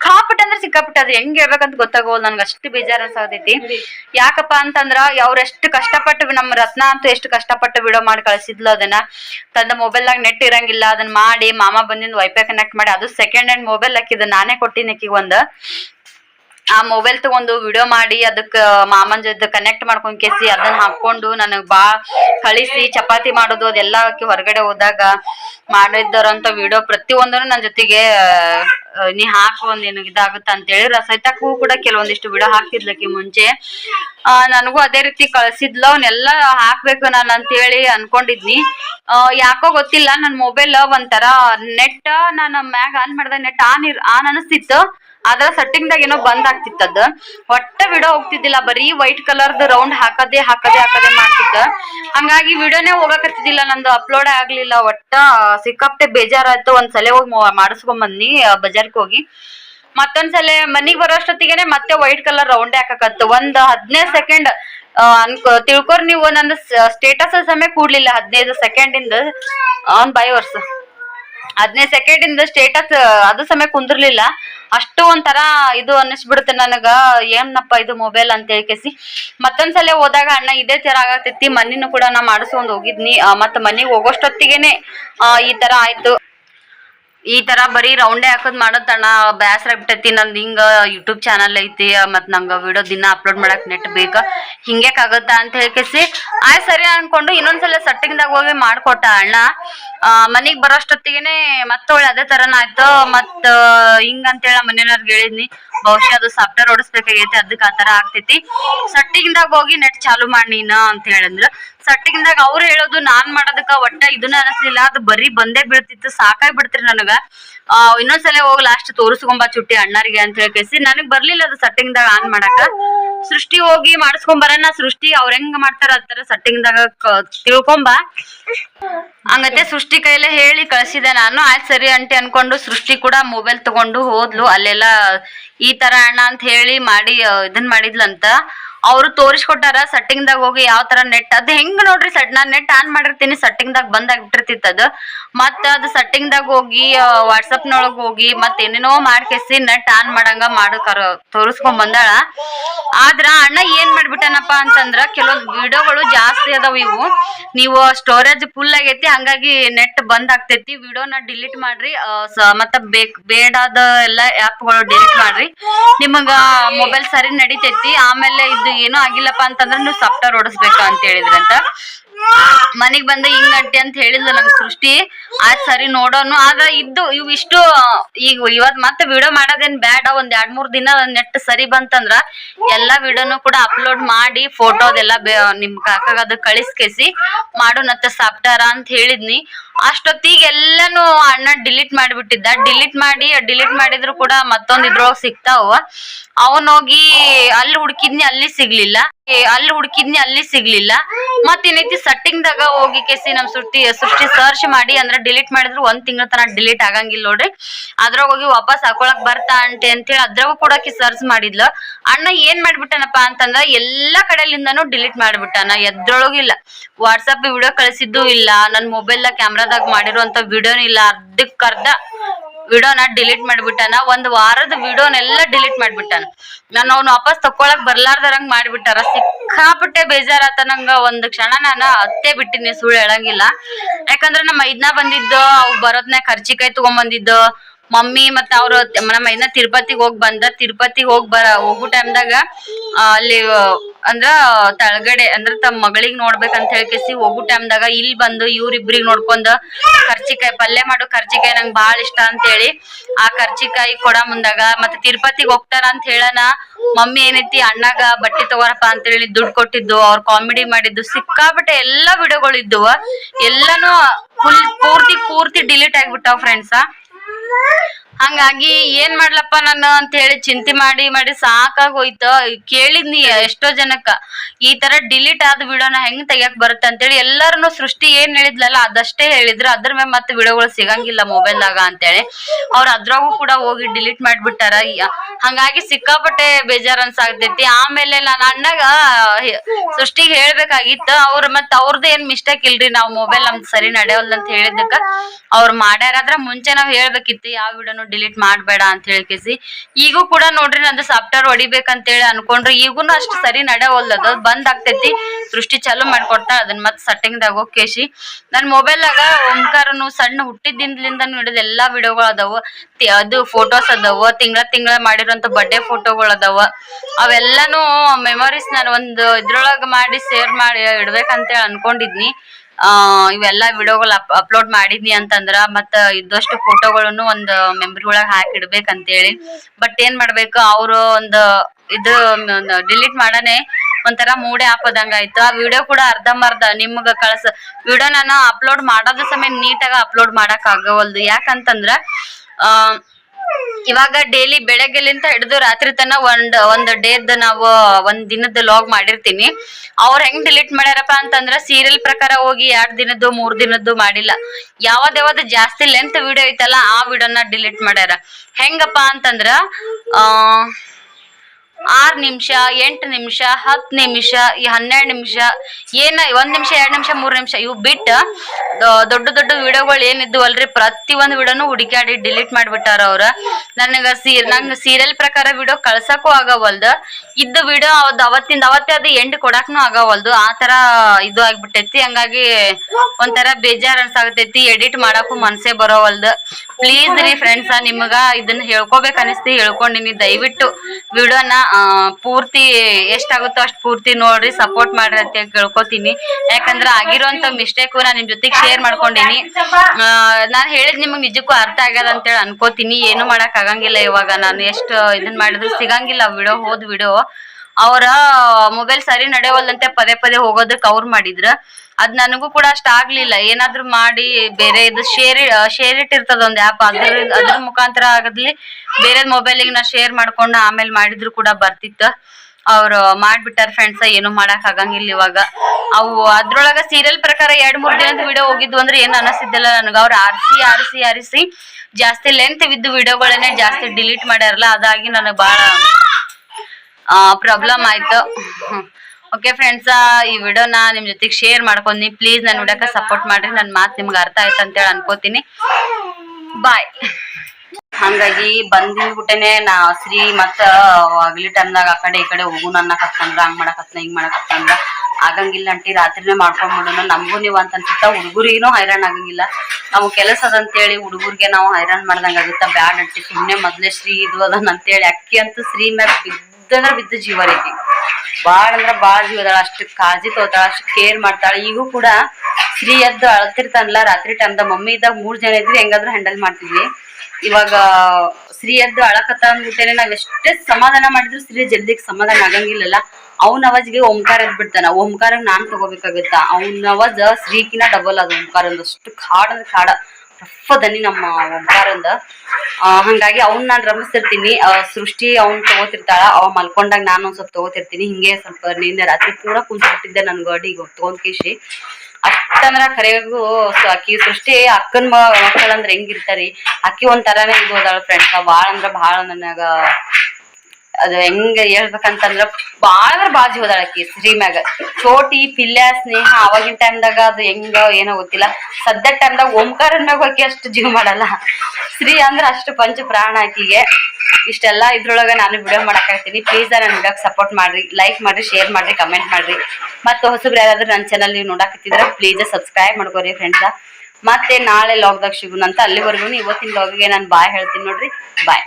ಸಿಕ್ಕಾಪಟ್ಟೆ ಅಂದ್ರೆ ಸಿಕ್ಕಾಪಟ್ಟೆ. ಅದು ಹೆಂಗ್ ಹೇಳ್ಬೇಕಂತ ಗೊತ್ತಾಗೋಲ್ ನನ್ಗೆ ಅಷ್ಟು ಬೇಜಾರ್ ಅನ್ಸಾಕತೈತಿ ಯಾಕಪ್ಪ ಅಂತಂದ್ರ ಅವ್ರೆಷ್ಟು ಕಷ್ಟಪಟ್ಟು ನಮ್ಮ ರತ್ನ ಅಂತೂ ಎಷ್ಟು ಕಷ್ಟಪಟ್ಟು ವಿಡಿಯೋ ಮಾಡಿ ಕಳ್ಸಿದ್ಲು ಅದನ್ನ. ತಂದ ಮೊಬೈಲ್ ನಾಗ ನೆಟ್ ಇರಂಗಿಲ್ಲ. ಅದನ್ನ ಮಾಡಿ ಮಾಮ ಬಂದಿಂದ ವೈಫೈ ಕನೆಕ್ಟ್ ಮಾಡಿ, ಅದು ಸೆಕೆಂಡ್ ಹ್ಯಾಂಡ್ ಮೊಬೈಲ್ ಹಾಕಿದ್ ನಾನೇ ಕೊಟ್ಟಿನಿ ಒಂದ್ ಆ ಮೊಬೈಲ್ ತಗೊಂಡು ವಿಡಿಯೋ ಮಾಡಿ ಅದಕ್ಕ ಮಾಮನ್ ಜೊತೆ ಕನೆಕ್ಟ್ ಮಾಡ್ಕೊಂಡ್ ಕೇಸಿ ಅದನ್ನ ಹಾಕೊಂಡು ನನಗ್ ಬಾ ಕಳಿಸಿ ಚಪಾತಿ ಮಾಡೋದು ಅದೆಲ್ಲ ಆಕಿ ಹೊರಗಡೆ ಹೋದಾಗ ಮಾಡಿದ್ದರಂತ ವಿಡಿಯೋ ಪ್ರತಿಯೊಂದನ್ನು ನನ್ನ ಜೊತೆಗೆ ಆ, ನೀ ಹಾಕು ಒಂದ್ ನಿನಗ್ ಇದಾಗುತ್ತ ಅಂತೇಳಿ ರಸೈತಕ್ಕೂ ಕೂಡ ಕೆಲವೊಂದಿಷ್ಟು ವಿಡಿಯೋ ಹಾಕಿದ್ಲಕಿ ಮುಂಚೆ. ಆ ನನಗೂ ಅದೇ ರೀತಿ ಕಳ್ಸಿದ್ಲ ಅವನ್ನೆಲ್ಲ ಹಾಕ್ಬೇಕು ನಾನು ಅಂತೇಳಿ ಅನ್ಕೊಂಡಿದ್ನಿ. ಯಾಕೋ ಗೊತ್ತಿಲ್ಲ ನನ್ ಮೊಬೈಲ್ ಒಂಥರ ನೆಟ್ ನಾನು ಮ್ಯಾಗ ಆನ್ ಮಾಡ್ದೆ ನೆಟ್ ಆನ್ ಇರ್ ಆನ್ ಅನಿಸ್ತಿತ್ತು. ಅದ್ರ ಸೆಟ್ಟಿಂಗ್ ದಾಗ ಏನೋ ಬಂದ್ ಆಗ್ತಿತ್ತು ಅದ. ಒಟ್ಟ ವಿಡಿಯೋ ಹೋಗ್ತಿದ್ದಿಲ್ಲ, ಬರೀ ವೈಟ್ ಕಲರ್ದು ರೌಂಡ್ ಹಾಕದೆ ಹಾಕದೆ ಹಾಕದೆ ಮಾಡ್ತಿದ್ದ ಹಂಗಾಗಿ ವಿಡಿಯೋನೇ ಹೋಗಕತ್ತಿದ್ದಿಲ್ಲ, ನಂದು ಅಪ್ಲೋಡ್ ಆಗ್ಲಿಲ್ಲ. ಒಟ್ಟ ಸಿಕ್ಕಾಪಟ್ಟೆ ಬೇಜಾರಾಯ್ತು. ಒಂದ್ಸಲ ಹೋಗಿ ಮಾಡಿಸ್ಕೊಂಡ್ ಬಂದ್ನಿ ಬಜಾರ್ಕ್ ಹೋಗಿ. ಮತ್ತೊಂದ್ಸಲ ಮನಿಗ್ ಬರೋಷ್ಟೊತ್ತಿಗೆನೆ ಮತ್ತೆ ವೈಟ್ ಕಲರ್ ರೌಂಡ್ ಹಾಕಕತ್ತು. ಒಂದ್ ಹದಿನೈದು ಸೆಕೆಂಡ್ ಅನ್ಕೋ ತಿಳ್ಕೊರ್ ನೀವು ನನ್ನ ಸ್ಟೇಟಸ್ ಸಮಯ ಕೂಡ್ಲಿಲ್ಲ ಹದಿನೈದು ಸೆಕೆಂಡ್ ಇಂದ. ಆನ್ ಬೈ ವರ್ಷ. ಹದಿನೈದು ಸೆಕೆಂಡ್ ಇಂದ ಸ್ಟೇಟಸ್ ಅದು ಸಮಯ ಕುಂದಿರ್ಲಿಲ್ಲ. ಅಷ್ಟು ಒಂಥರ ಇದು ಅನ್ನಿಸ್ಬಿಡುತ್ತೆ ನನಗ. ಏನಪ್ಪ ಇದು ಮೊಬೈಲ್ ಅಂತ ಹೇಳ್ಕೇಸಿ ಮತ್ತೊಂದ್ಸಲ ಹೋದಾಗ, ಅಣ್ಣ, ಇದೇ ತರ ಆಗತೈತಿ ಮನಿನೂ ಕೂಡ ನಾ ಮಾಡಿಸ್ಕೊಂಡು ಹೋಗಿದ್ನಿ. ಮತ್ತೆ ಮನೆಗೆ ಹೋಗೋಷ್ಟೊತ್ತಿಗೆನೆ ಈ ತರ ಆಯ್ತು. ಈ ತರ ಬರೀ ರೌಂಡೇ ಹಾಕೋದ್ ಮಾಡೋದಣ್ಣ ಬ್ಯಾಸರ ಬಿಟ್ಟೈತಿ ನಂದು ಹಿಂಗ ಯೂಟ್ಯೂಬ್ ಚಾನಲ್ ಐತಿ, ಮತ್ ನಂಗ ವಿಡಿಯೋ ದಿನ ಅಪ್ಲೋಡ್ ಮಾಡಕ್ ನೆಟ್ ಬೇಕ ಹಿಂಗ್ಯಾಕ್ ಆಗತ್ತ ಅಂತ ಹೇಳ್ಕೇಸಿ ಆಯ್, ಸರಿ ಅನ್ಕೊಂಡು ಇನ್ನೊಂದ್ಸಲ ಸಟ್ಟಿಂಗ್ದಾಗ ಹೋಗಿ ಮಾಡ್ಕೊಟ್ಟ ಅಣ್ಣ. ಮನಿಗ್ ಬರೋಷ್ಟೊತ್ತಿಗೆನೆ ಮತ್ತೆ ಅದೇ ತರನ ಆಯ್ತು. ಮತ್ ಹಿಂಗ ಅಂತೇಳಿ ಮನೆಯವ್ರಿಗೆ ಹೇಳಿದ್ನಿ. ಬಹುಶಃ ಅದು ಸಾಫ್ಟ್ವೇರ್ ಓಡಿಸ್ಬೇಕಾಗೈತಿ ಅದಕ್ಕೆ ಆ ತರ ಆಗ್ತೈತಿ. ಸಟ್ಟಿಂಗ್ದಾಗ ಹೋಗಿ ನೆಟ್ ಚಾಲು ಮಾಡಿ ನೀನು ಅಂತ ಹೇಳಿದ್ರ. ಸಟ್ಟಿಂಗ್ದಾಗ ಅವ್ರು ಹೇಳೋದು ನಾನ್ ಮಾಡೋದಕ್ಕ ಒಟ್ಟ ಇದನ್ನ ಅನಿಸ್ಲಿಲ್ಲ, ಅದು ಬರೀ ಬಂದೇ ಬೀಳ್ತಿತ್ತು, ಸಾಕಾಗಿ ಬಿಡ್ತಿರಿ ನನಗ. ಆ, ಇನ್ನೊಂದ್ಸಲ ಹೋಗಿ ಲಾಸ್ಟ್ ತೋರಿಸ್ಕೊಂಬ ಚುಟ್ಟಿ ಅಣ್ಣರಿಗೆ ಅಂತ ಹೇಳಿ ಕೇಸಿ ನನಗ್ ಬರ್ಲಿಲ್ಲ ಅದು ಸಟ್ಟಿಂಗ್ದಾಗ ಆನ್ ಮಾಡಕ ಸೃಷ್ಟಿ ಹೋಗಿ ಮಾಡಿಸ್ಕೊಂಡ್ ಬರೋಣ ಸೃಷ್ಟಿ ಅವ್ರ ಹೆಂಗ್ ಮಾಡ್ತಾರ ಆತರ ಸಟ್ಟಿಂಗ್ದಾಗ ತಿಳ್ಕೊಂಬ. ಹಂಗತೆ ಸೃಷ್ಟಿ ಕೈಲೇ ಹೇಳಿ ಕಳ್ಸಿದೆ ನಾನು. ಆಯ್ತು ಸರಿ ಅಂಟಿ ಅನ್ಕೊಂಡು ಸೃಷ್ಟಿ ಕೂಡ ಮೊಬೈಲ್ ತಗೊಂಡು ಹೋದ್ಲು. ಅಲ್ಲೆಲ್ಲ ಈ ತರ ಅಣ್ಣ ಅಂತ ಹೇಳಿ ಮಾಡಿ ಇದನ್ ಮಾಡಿದ್ಲಂತ. ಅವ್ರು ತೋರಿಸ್ಕೊಟ್ಟಾರ ಸೆಟ್ಟಿಂಗ್ ದಾಗ ಹೋಗಿ ಯಾವ ತರ ನೆಟ್ ಅದ್ ಹೆಂಗ್ ನೋಡ್ರಿ ಸಟ್ ನಾನ್ ನೆಟ್ ಆನ್ ಮಾಡಿರ್ತೀನಿ ಸೆಟ್ಟಿಂಗ್ ದಾಗ ಬಂದ್ ಆಗ್ಬಿಟ್ಟಿರ್ತಿತ್ತು ಅದು. ಮತ್ತ ಅದು ಸೆಟ್ಟಿಂಗ್ ದಾಗ ಹೋಗಿ ವಾಟ್ಸಪ್ ನೊಳಗ್ ಹೋಗಿ ಮತ್ ಏನೇನೋ ಮಾಡ್ಕೇಸಿ ನೆಟ್ ಆನ್ ಮಾಡಂಗ ಮಾಡಕರ, ತೋರಿಸ್ಕೊಂಡ್ ಬಂದಾಳ. ಆದ್ರ ಅಣ್ಣ ಏನ್ ಮಾಡ್ಬಿಟ್ಟನಪ್ಪ ಅಂತಂದ್ರ ಕೆಲವೊಂದ್ ವಿಡಿಯೋಗಳು ಜಾಸ್ತಿ ಅದಾವ ಇವು. ನೀವು ಸ್ಟೋರೇಜ್ ಫುಲ್ ಆಗೈತಿ, ಹಂಗಾಗಿ ನೆಟ್ ಬಂದ್ ಆಗ್ತೈತಿ. ವಿಡಿಯೋನ ಡಿಲೀಟ್ ಮಾಡ್ರಿ ಮತ್ತ ಬೇಕ್, ಬೇಡಾದ ಎಲ್ಲಾ ಆ್ಯಪ್ಗಳು ಡಿಲೀಟ್ ಮಾಡ್ರಿ. ನಿಮಗ ಮೊಬೈಲ್ ಸರಿ ನಡಿತೈತಿ. ಆಮೇಲೆ ಇದು ಏನೂ ಆಗಿಲ್ಲಪ್ಪ ಅಂತಂದ್ರೆ ನೀವು ಸಾಫ್ಟ್ವೇರ್ ಓಡಿಸ್ಬೇಕು ಅಂತ ಹೇಳಿದ್ರಂತ. ಮನೆಗ್ ಬಂದ ಹಿಂಗಂಟಿ ಅಂತ ಹೇಳಿದ್ಲು ನಂಗ್ ಸೃಷ್ಟಿ. ಆ ಸರಿ ನೋಡೋನು. ಆಗ ಇದ್ದು ಇವ್ ಇಷ್ಟು, ಈಗ ಇವತ್ ಮತ್ತೆ ವಿಡಿಯೋ ಮಾಡೋದೇನ್ ಬ್ಯಾಡ. ಒಂದ್ ಎರಡ್ ಮೂರ್ ದಿನ ನೆಟ್ ಸರಿ ಬಂತಂದ್ರ ಎಲ್ಲಾ ವಿಡಿಯೋನು ಕೂಡ ಅಪ್ಲೋಡ್ ಮಾಡಿ ಫೋಟೋ ಅದೆಲ್ಲ ನಿಮ್ ಕಾಕಾಗ ಅದು ಕಳಿಸ್ಕೇಸಿ ಮಾಡೋಣತ್ತ ಸಾಫ್ಟ್ವೇರ್ ಅಂತ ಹೇಳಿದ್ನಿ. ಅಷ್ಟೊತ್ತಿಗೆ ಎಲ್ಲಾನು ಅಣ್ಣ ಡಿಲೀಟ್ ಮಾಡಿಬಿಟ್ಟಿದ್ದ. ಡಿಲೀಟ್ ಮಾಡಿ ಡಿಲೀಟ್ ಮಾಡಿದ್ರು ಕೂಡ ಮತ್ತೊಂದ್ ಇದ್ರೊಳಗ್ ಸಿಗ್ತಾವ. ಅವನ್ ಹೋಗಿ ಅಲ್ಲಿ ಹುಡುಕಿದ್ನಿ, ಅಲ್ಲಿ ಸಿಗ್ಲಿಲ್ಲ. ಅಲ್ಲಿ ಹುಡುಕಿದ್ನಿ, ಅಲ್ಲಿ ಸಿಗ್ಲಿಲ್ಲ. ಏನೈತಿ ಸೆಟ್ಟಿಂಗ್ ದಾಗ ಹೋಗಿ ಕೇಸಿ ನಮ್ ಸೃಷ್ಟಿ ಸೃಷ್ಟಿ ಸರ್ಚ್ ಮಾಡಿ ಅಂದ್ರೆ ಡಿಲೀಟ್ ಮಾಡಿದ್ರು. ಒಂದ್ ತಿಂಗಳ ತನ ಡಿಲೀಟ್ ಆಗಂಗಿಲ್ಲ ನೋಡ್ರಿ. ಅದ್ರಾಗ ಹೋಗಿ ವಾಪಸ್ ಹಾಕೊಳಕ್ ಬರ್ತಾ ಅಂತೆ ಅಂತ ಹೇಳಿ ಅದ್ರಾಗ ಕೂಡ ಸರ್ಚ್ ಮಾಡಿದ್ಲು. ಅಣ್ಣ ಏನ್ ಮಾಡ್ಬಿಟ್ಟನಪ್ಪ ಅಂತಂದ್ರ ಎಲ್ಲಾ ಕಡೆಲಿಂದಾನು ಡಿಲೀಟ್ ಮಾಡ್ಬಿಟ್ಟಾನ. ಎದ್ರೊಳಗಿಲ್ಲ ವಾಟ್ಸಪ್ ವಿಡಿಯೋ ಕಳಿಸಿದ್ದು ಇಲ್ಲ. ನನ್ ಮೊಬೈಲ್ ಕ್ಯಾಮ್ರಾದಾಗ ಮಾಡಿರುವಂತ ವಿಡಿಯೋನು ಇಲ್ಲ. ಅರ್ಧಕ್ ಅರ್ಧ ವಿಡಿಯೋನ ಡಿಲೀಟ್ ಮಾಡ್ಬಿಟ್ಟಾನ, ಒಂದ್ ವಾರದ ವಿಡಿಯೋನೆಲ್ಲ ಡಿಲೀಟ್ ಮಾಡ್ಬಿಟ್ಟಾನ. ನಾನು ಅವ್ನು ವಾಪಸ್ ತಕೊಳಕ್ ಬರ್ಲಾರ್ದಾರಂಗ್ ಮಾಡ್ಬಿಟ್ಟಾರ. ಸಿಕ್ಕಾಪಟ್ಟೆ ಬೇಜಾರಾತ ನಂಗ ಒಂದ್ ಕ್ಷಣ ನಾನು ಅತ್ತೆ ಬಿಟ್ಟಿನಿ ಸುಳ್ಳು ಹೇಳಂಗಿಲ್ಲ. ಯಾಕಂದ್ರ ನಮ್ಮ ಮೈದ್ನ ಬಂದಿದ್ದು ಅವ್ ಬರೋದ್ನಾಗ ಖರ್ಚಿಕಾಯಿ ತಗೊಂಬಂದಿದ್ದು ಮಮ್ಮಿ ಮತ್ತ ಅವ್ರ ನಮ್ಮ ಇನ್ನ ತಿರುಪತಿಗ್ ಹೋಗ್ ಬಂದ, ತಿರುಪತಿಗ್ ಹೋಗ್ ಬರ, ಹೋಗೋ ಟೈಮ್ದಾಗ ಅಲ್ಲಿ, ಅಂದ್ರ ತಳಗಡೆ, ಅಂದ್ರ ತಮ್ಮ ಮಗಳಿಗ್ ನೋಡ್ಬೇಕಂತ ಹೇಳ್ಕೇಸಿ ಹೋಗೋ ಟೈಮ್ದಾಗ ಇಲ್ಲಿ ಬಂದು ಇವ್ರಿಬ್ರಿಗ್ ನೋಡ್ಕೊಂಡ್ ಕರ್ಚಿಕಾಯಿ, ಪಲ್ಯ ಮಾಡೋ ಕರ್ಚಿಕಾಯಿ ನಂಗೆ ಬಹಳ ಇಷ್ಟ ಅಂತ ಹೇಳಿ ಆ ಕರ್ಚಿಕಾಯಿ ಕೊಡ ಮುಂದಾಗ ಮತ್ತೆ ತಿರುಪತಿಗ್ ಹೋಗ್ತಾರ ಅಂತ ಹೇಳನ ಮಮ್ಮಿ ಏನೈತಿ ಅಣ್ಣಗ ಬಟ್ಟೆ ತಗೋರಪ್ಪ ಅಂತ ಹೇಳಿ ದುಡ್ಡು ಕೊಟ್ಟಿದ್ದು, ಅವ್ರ ಕಾಮಿಡಿ ಮಾಡಿದ್ದು ಸಿಕ್ಕಾಬಿಟ್ಟೆ ಎಲ್ಲಾ ವಿಡಿಯೋಗಳು ಇದ್ದುವ ಎಲ್ಲಾನು ಫುಲ್ ಪೂರ್ತಿ ಪೂರ್ತಿ ಡಿಲೀಟ್ ಆಗ್ಬಿಟ್ಟವ ಫ್ರೆಂಡ್ಸ Mom? ಹಂಗಾಗಿ ಏನ್ ಮಾಡ್ಲಪ್ಪ ನಾನು ಅಂತ ಹೇಳಿ ಚಿಂತೆ ಮಾಡಿ ಮಾಡಿ ಸಾಕಾಗಿ ಹೋಯ್ತು ಕೇಳಿದ್ನಿ ಎಷ್ಟೋ ಜನಕ್ಕ. ಈ ತರ ಡಿಲೀಟ್ ಆದ ವಿಡಿಯೋನ ಹೆಂಗ್ ತೆಗಿಯಕ್ ಬರುತ್ತೆ ಅಂತೇಳಿ ಎಲ್ಲಾರನು ಸೃಷ್ಟಿ ಏನ್ ಹೇಳಿದ್ಲಲ್ಲ ಅದಷ್ಟೇ ಹೇಳಿದ್ರು. ಅದ್ರ ಮೇಲೆ ಮತ್ತೆ ವಿಡಿಯೋಗಳು ಸಿಗಂಗಿಲ್ಲ ಮೊಬೈಲ್ದಾಗ ಅಂತೇಳಿ. ಅವ್ರ ಅದ್ರಾಗೂ ಕೂಡ ಹೋಗಿ ಡಿಲೀಟ್ ಮಾಡ್ಬಿಟ್ಟಾರ. ಹಂಗಾಗಿ ಸಿಕ್ಕಾಪಟ್ಟೆ ಬೇಜಾರ್ ಅನ್ಸಾಗ್ತೈತಿ. ಆಮೇಲೆ ನಾನು ಅಣ್ಣಗ ಸೃಷ್ಟಿಗೆ ಹೇಳ್ಬೇಕಾಗಿತ್ತು. ಅವ್ರ ಮತ್ ಅವ್ರದ್ದು ಏನ್ ಮಿಸ್ಟೇಕ್ ಇಲ್ರಿ ನಾವು ಮೊಬೈಲ್ ನಮ್ದು ಸರಿ ನಡೆಯೋಲ್ಲ ಅಂತ ಹೇಳಿದ್ದಕ್ಕ. ಅವ್ರು ಮಾಡ್ಯಾರಾದ್ರೆ ಮುಂಚೆ ನಾವ್ ಹೇಳ್ಬೇಕಿತ್ತು, ಯಾವ ವಿಡಿಯೋನು ಡಿಲೀಟ್ ಮಾಡಬೇಡ ಅಂತ ಹೇಳಿಕೇಸಿ ಈಗೂ ಕೂಡ ನೋಡ್ರಿ ನಂದು ಸಾಫ್ಟ್ವೇರ್ ಹೊಡಿಬೇಕಂತೇಳಿ ಅನ್ಕೊಂಡ್ರಿ. ಈಗೂ ಅಷ್ಟು ಸರಿ ನಡೆವಲ್ದು ಬಂದ್ ಆಗ್ತೈತಿ. ಸೃಷ್ಟಿ ಚಾಲು ಮಾಡ್ಕೊಡ್ತಾ ಅದನ್ನ ಮತ್ತೆ ಸೆಟ್ಟಿಂಗ್ದಾಗ ಹೋಗ್ಕೇಸಿ ನನ್ನ ಮೊಬೈಲ್ನಾಗ ಓಂಕಾರನು ಸಣ್ಣ ಹುಟ್ಟಿದಿಂದ್ಲಿಂದ ಹಿಡಿದ ಎಲ್ಲಾ ವಿಡಿಯೋಗಳು ಅದಾವ. ಅದು ಫೋಟೋಸ್ ಅದಾವ. ತಿಂಗಳ ತಿಂಗಳ ಮಾಡಿರೋಂಥ ಬರ್ಡೇ ಫೋಟೋಗಳು ಅದಾವ. ಅವೆಲ್ಲಾನು ಮೆಮೊರೀಸ್ ನಾನು ಒಂದು ಇದ್ರೊಳಗ ಮಾಡಿ ಶೇರ್ ಮಾಡಿ ಇಡ್ಬೇಕಂತೇಳಿ ಅನ್ಕೊಂಡಿದ್ನಿ. ಆ, ಇವೆಲ್ಲಾ ವಿಡಿಯೋಗಳು ಅಪ್ಲೋಡ್ ಮಾಡಿದ್ನಿ ಅಂತಂದ್ರ ಮತ್ತ ಇದ್ದಷ್ಟು ಫೋಟೋಗಳನ್ನು ಒಂದ್ ಮೆಮರಿ ಒಳಗ್ ಹಾಕಿ ಇಡ್ಬೇಕಂತೇಳಿ ಬಟ್ ಏನ್ ಮಾಡ್ಬೇಕು, ಅವ್ರು ಒಂದು ಇದು ಡಿಲೀಟ್ ಮಾಡನೆ ಒಂಥರ ಮೂಡೆ ಹಾಕೋದಂಗ ಆಯ್ತು. ಆ ವಿಡಿಯೋ ಕೂಡ ಅರ್ಧಂಬರ್ಧ ನಿಮ್ಗ ಕಳ್ಸ, ವಿಡಿಯೋ ನಾನು ಅಪ್ಲೋಡ್ ಮಾಡೋದು ಸಮೇತ ನೀಟಾಗ ಅಪ್ಲೋಡ್ ಮಾಡಕ್ ಆಗವಲ್ದು. ಯಾಕಂತಂದ್ರ, ಆ ಇವಾಗ ಡೈಲಿ ಬೆಳಗ್ಗೆಲಿಂತ ಹಿಡಿದು ರಾತ್ರಿ ತನಕ ಒಂದ್ ಒಂದ್ ಡೇದ್ ನಾವು ಒಂದ್ ದಿನದ ಲಾಗ್ ಮಾಡಿರ್ತೀನಿ. ಅವ್ರ ಹೆಂಗ್ ಡಿಲೀಟ್ ಮಾಡ್ಯಾರಪ್ಪ ಅಂತಂದ್ರ ಸೀರಿಯಲ್ ಪ್ರಕಾರ ಹೋಗಿ ಎರಡ್ ದಿನದ್ದು, ಮೂರ್ ದಿನದ್ದು ಮಾಡಿಲ್ಲ. ಯಾವ್ದ್ ಯಾವ್ದು ಜಾಸ್ತಿ ಲೆಂತ್ ವಿಡಿಯೋ ಐತಲ್ಲ ಆ ವಿಡಿಯೋನ ಡಿಲೀಟ್ ಮಾಡ್ಯಾರ. ಹೆಂಗಪ್ಪ ಅಂತಂದ್ರ, ಆ, ಆರ್ ನಿಮಿಷ, ಎಂಟು ನಿಮಿಷ, ಹತ್ತು ನಿಮಿಷ, ಈ ಹನ್ನೆರಡು ನಿಮಿಷ, ಏನ, ಒಂದ್ ನಿಮಿಷ, ಎರಡ್ ನಿಮಿಷ, ಮೂರ್ ನಿಮಿಷ ಇವು ಬಿಟ್ಟ ದೊಡ್ಡ ದೊಡ್ಡ ವಿಡಿಯೋಗಳು ಏನಿದ್ವಲ್ರಿ ಪ್ರತಿ ಒಂದು ವಿಡಿಯೋನು ಹುಡುಕಾಡಿ ಡಿಲೀಟ್ ಮಾಡ್ಬಿಟ್ಟಾರ ಅವ್ರ. ನನಗ ಸೀರ್ ಸೀರಿಯಲ್ ಪ್ರಕಾರ ವಿಡಿಯೋ ಕಳ್ಸಕ್ಕೂ ಆಗವಲ್ದು. ಇದ್ದ ವಿಡಿಯೋ ಅವತ್ತಿಂದ ಅವತ್ತೇ ಅದು ಎಂಡ್ ಕೊಡಾಕ್ನು ಆಗವಲ್ದು. ಆ ತರ ಇದು ಆಗ್ಬಿಟ್ಟೈತಿ. ಹಂಗಾಗಿ ಒಂಥರ ಬೇಜಾರ್ ಅನ್ಸಾಗತೈತಿ. ಎಡಿಟ್ ಮಾಡಕ್ಕೂ ಮನ್ಸೇ ಬರೋವಲ್ದು. ಪ್ಲೀಸ್ ರೀ ಫ್ರೆಂಡ್ಸ್ ನಿಮ್ಗ ಇದನ್ನ ಹೇಳ್ಕೊಬೇಕ ಅನಿಸ್ತಿ. ಹೇಳ್ಕೊಂಡಿನಿ. ದಯವಿಟ್ಟು ವಿಡಿಯೋನ ಪೂರ್ತಿ ಎಷ್ಟಾಗುತ್ತೋ ಅಷ್ಟು ಪೂರ್ತಿ ನೋಡ್ರಿ ಸಪೋರ್ಟ್ ಮಾಡ್ರಿ ಅಂತ ಕೇಳ್ಕೊತೀನಿ. ಯಾಕಂದ್ರ ಆಗಿರೋಂತ ಮಿಸ್ಟೇಕ್ ನಾ ನಿಮ್ ಜೊತೆಗೆ ಶೇರ್ ಮಾಡ್ಕೊಂಡಿನಿ. ನಾನ್ ಹೇಳಿದ್ ನಿಮಗ್ ನಿಜಕ್ಕೂ ಅರ್ಥ ಆಗ್ಯದ ಅಂತೇಳಿ ಅನ್ಕೋತೀನಿ. ಏನು ಮಾಡಕ್ ಆಗಂಗಿಲ್ಲ ಇವಾಗ ನಾನು ಎಷ್ಟು ಇದನ್ ಮಾಡಿದ್ರು ಸಿಗಂಗಿಲ್ಲ ವಿಡಿಯೋ ಹೋದ್ ವಿಡಿಯೋ ಅವರ ಮೊಬೈಲ್ ಸರಿ ನಡೆಯವಲ್ಲಂತೆ ಪದೇ ಪದೇ ಹೋಗೋದಕ್ಕೆ ಅವ್ರು ಮಾಡಿದ್ರ. ಅದ್ ನನಗೂ ಕೂಡ ಅಷ್ಟ ಆಗ್ಲಿಲ್ಲ. ಏನಾದ್ರು ಮಾಡಿ ಬೇರೆ ಇದು ಶೇರ್ ಶೇರ್ ಇಟ್ಟಿರ್ತದ ಒಂದ್ ಆಪ್ ಅದ್ರ ಅದ್ರ ಮುಖಾಂತರ ಆಗದ್ಲಿ ಬೇರೆ ಮೊಬೈಲಿಗೆ ನಾ ಶೇರ್ ಮಾಡ್ಕೊಂಡು ಆಮೇಲೆ ಮಾಡಿದ್ರು ಕೂಡ ಬರ್ತಿತ್ತು. ಅವ್ರು ಮಾಡ್ಬಿಟ್ಟಾರ ಫ್ರೆಂಡ್ಸ್ ಏನು ಮಾಡಕ್ ಆಗಂಗಿಲ್ಲ ಇವಾಗ. ಅವು ಅದ್ರೊಳಗ ಸೀರಿಯಲ್ ಪ್ರಕಾರ ಎರಡ್ ಮೂರ್ ದಿನದ ವಿಡಿಯೋ ಹೋಗಿದ್ವು ಅಂದ್ರೆ ಏನ್ ಅನಿಸ್ತಿದ್ದಿಲ್ಲ ನನಗ. ಅವ್ರು ಆರಿಸಿ ಆರಿಸಿ ಆರಿಸಿ ಜಾಸ್ತಿ ಲೆಂತ್ ಬಿದ್ದು ವಿಡಿಯೋಗಳನ್ನೇ ಜಾಸ್ತಿ ಡಿಲೀಟ್ ಮಾಡ್ಯಾರಲ್ಲ, ಅದಾಗಿ ನನಗ್ ಬಹಳ ಪ್ರಾಬ್ಲಮ್ ಆಯ್ತು. ಓಕೆ ಫ್ರೆಂಡ್ಸ್ ಈ ವಿಡಿಯೋನ ನಿಮ್ ಜೊತೆಗೆ ಶೇರ್ ಮಾಡ್ಕೊಂಡಿ ಪ್ಲೀಸ್ ನನ್ನ ವಿಡಿಯೋಕ್ಕೆ ಸಪೋರ್ಟ್ ಮಾಡ್ರಿ ನನ್ನ ಮಾತು ನಿಮ್ಗೆ ಅರ್ಥ ಆಯ್ತು ಅಂತೇಳಿ ಅನ್ಕೋತೀನಿ. ಬಾಯ್ ಹಂಗಾಗಿ ಬಂದಿನ ನಾ ಶ್ರೀ ಮತ್ತ ಅಗ್ಲಿ ಟೈಮ್ದಾಗ ಆ ಕಡೆ ಈ ಕಡೆ ಹೋಗುಣ ಅನ್ನಕ್ ಹತ್ತಂದ್ರ ಹಂಗ್ ಮಾಡಕತ್ನ ಹಿಂಗ್ ಮಾಡಕತ್ತಂದ್ರ ಆಗಂಗಿಲ್ಲ ಅಂಟಿ ರಾತ್ರಿನೇ ಮಾಡ್ಕೊಂಡ್ಬಿಡೋಣ ನಮಗೂ ನೀವು ಅಂತ ಅನ್ಸುತ್ತ, ಹುಡುಗರಿಗೂ ಹೈರಾಣ್ ಆಗಂಗಿಲ್ಲ. ನಾವು ಕೆಲಸ ಅದಂತೇಳಿ ಹುಡುಗರಿಗೆ ನಾವು ಹೈರಾಣ ಮಾಡ್ದಂಗ ಆಗುತ್ತ, ಬ್ಯಾಡ್ ಅಂಟಿ. ಸುಮ್ನೆ ಮೊದ್ಲೇ ಶ್ರೀ ಇದು ಅದನ್ ಅಂತೇಳಿ ಅಕ್ಕಿ ಅಂತೂ ಶ್ರೀ ಮ್ಯಾಗ ಬಿದ್ದಂದ್ರ ಬಿದ್ದ ಜೀವ ರೀತಿ ಬಾಳ ಅಂದ್ರ ಬಾಳ ಜೀವದಾಳ ಅಷ್ಟು ಕಾಳಜಿ ತೋತಾಳ ಅಷ್ಟು ಕೇರ್ ಮಾಡ್ತಾಳ. ಈಗೂ ಕೂಡ ಶ್ರೀ ಎದ್ದು ಅಳ್ತಿರ್ತಾನಲ್ಲ, ರಾತ್ರಿ ಟೈಮ್ದಾಗ ಮಮ್ಮಿ ಇದ್ದಾಗ ಮೂರ್ ಜನ ಇದ್ವಿ, ಹೆಂಗಾದ್ರೂ ಹ್ಯಾಂಡಲ್ ಮಾಡ್ತಿದ್ವಿ. ಇವಾಗ ಸ್ತ್ರೀಯದ್ದು ಅಳಕತ್ತ ಅಂದ್ಬಿಟ್ಟೇನೆ ನಾವ್ ಎಷ್ಟೇ ಸಮಾಧಾನ ಮಾಡಿದ್ರು ಸ್ತ್ರೀ ಜಲ್ದಿಗ್ ಸಮಾಧಾನ ಆಗಂಗಿಲ್ಲಲ್ಲ. ಅವ್ನ ಅವಾಜ್ಗೆ ಓಂಕಾರ ಬಿಡ್ತಾನ. ಓಂಕಾರ ನಾನ್ ತಗೋಬೇಕಾಗತ್ತ? ಅವ್ನ ಅವಾಜ್ ಸ್ತ್ರೀಕಿನ ಡಬಲ್ ಅದು ಅಂದ್ ಅಷ್ಟು ಕಾಡ್ ಕಾಡ ರಫ ದನಿ ನಮ್ಮ ಓಂಕಾರಂದ ಹಂಗಾಗಿ ಅವ್ನ್ ನಾನ್ ರಮಿಸ್ತಿರ್ತೀನಿ. ಸೃಷ್ಟಿ ಅವ್ನ್ ತಗೋತಿರ್ತಾಳ. ಅವ ಮಲ್ಕೊಂಡಾಗ ನಾನು ಒಂದ್ ಸ್ವಲ್ಪ ತಗೋತಿರ್ತೀನಿ. ಹಿಂಗೆ ಸ್ವಲ್ಪ ನಿನ್ನೆ ರಾತ್ರಿ ಪೂರ ಕುಂತ್ಬಿಟ್ಟಿದ್ದೆ ನನ್ ಗಾಡಿ ತಗೊಂಡ್ ಕೇಶಿ. ಅಷ್ಟಂದ್ರ ಕರೆಗೂ ಅಕ್ಕಿ ಸೃಷ್ಟಿ ಅಕ್ಕನ್ ಮಕ್ಕಳಂದ್ರ ಹೆಂಗಿರ್ತಾರಿ? ಅಕ್ಕಿ ಒಂದ್ ಇದು ಅದಾಳ ಫ್ರೆಂಡ್ಸ್ ಬಾಳ ಅಂದ್ರ ಬಾಳ ನನಗ ಅದು ಹೆಂಗ ಹೇಳ್ಬೇಕಂತಂದ್ರ ಬಾಳ ಅಂದ್ರ ಬಾಳ ಜೀವ ಅದಾಳ ಆಕಿ ಶ್ರೀ ಮ್ಯಾಗ ಚೋಟಿ ಪಿಲ್ಯ ಸ್ನೇಹ ಅವಾಗಿನ ಟೈಮ್ದಾಗ ಅದು ಹೆಂಗ ಏನೋ ಗೊತ್ತಿಲ್ಲ. ಸದ್ಯ ಟೈಮ್ದಾಗ ಓಂಕಾರನ್ ಮ್ಯಾಗ ಹೋಗಿ ಅಷ್ಟು ಜೀವ ಮಾಡಲ್ಲ. ಶ್ರೀ ಅಂದ್ರ ಅಷ್ಟು ಪಂಚ ಪ್ರಾಣ ಆಕಿಗೆ. ಇಷ್ಟೆಲ್ಲಾ ಇದ್ರೊಳಗ ನಾನು ವಿಡಿಯೋ ಮಾಡಕ್ಕಾಗ್ತೀನಿ ಪ್ಲೀಸ್ ನನ್ನ ವಿಡಿಯೋಗೆ ಸಪೋರ್ಟ್ ಮಾಡ್ರಿ. ಲೈಕ್ ಮಾಡ್ರಿ ಶೇರ್ ಮಾಡ್ರಿ ಕಮೆಂಟ್ ಮಾಡ್ರಿ. ಮತ್ತೆ ಹೊಸಬ್ರು ಯಾರಾದ್ರೂ ನನ್ನ ಚಾನಲ್ ನೀವು ನೋಡಾಕತ್ತಿದ್ರ ಪ್ಲೀಸ್ ಸಬ್ಸ್ಕ್ರೈಬ್ ಮಾಡ್ಕೋರಿ ಫ್ರೆಂಡ್ಸ ಮತ್ತೆ ನಾಳೆ ಲಾಗ್ದಾಗ ಸಿಗುನಂತ ಅಲ್ಲಿವರೆಗೂ ಇವತ್ತಿನ ಲಾಗಿಗೆ ನಾನು ಬಾಯ್ ಹೇಳ್ತೀನಿ ನೋಡ್ರಿ. ಬಾಯ್